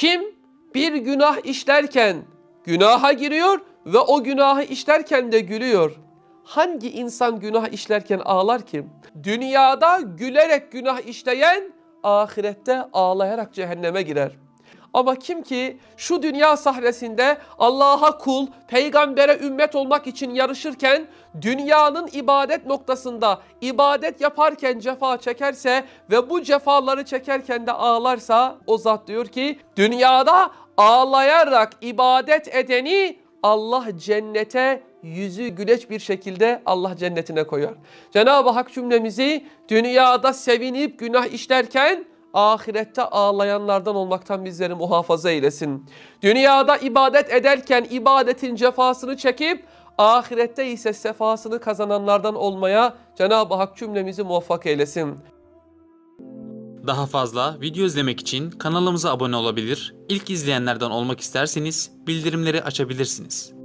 Kim bir günah işlerken günaha giriyor ve o günahı işlerken de gülüyor. Hangi insan günah işlerken ağlar ki? Dünyada gülerek günah işleyen ahirette ağlayarak cehenneme girer. Ama kim ki şu dünya sahnesinde Allah'a kul, peygambere ümmet olmak için yarışırken dünyanın ibadet noktasında ibadet yaparken cefa çekerse ve bu cefaları çekerken de ağlarsa o zat diyor ki dünyada ağlayarak ibadet edeni Allah cennete yüzü güleç bir şekilde Allah cennetine koyar. Cenab-ı Hak cümlemizi dünyada sevinip günah işlerken ahirette ağlayanlardan olmaktan bizleri muhafaza eylesin. Dünyada ibadet ederken ibadetin cefasını çekip ahirette ise sefasını kazananlardan olmaya Cenab-ı Hak cümlemizi muvaffak eylesin. Daha fazla video izlemek için kanalımıza abone olabilir, ilk izleyenlerden olmak isterseniz bildirimleri açabilirsiniz.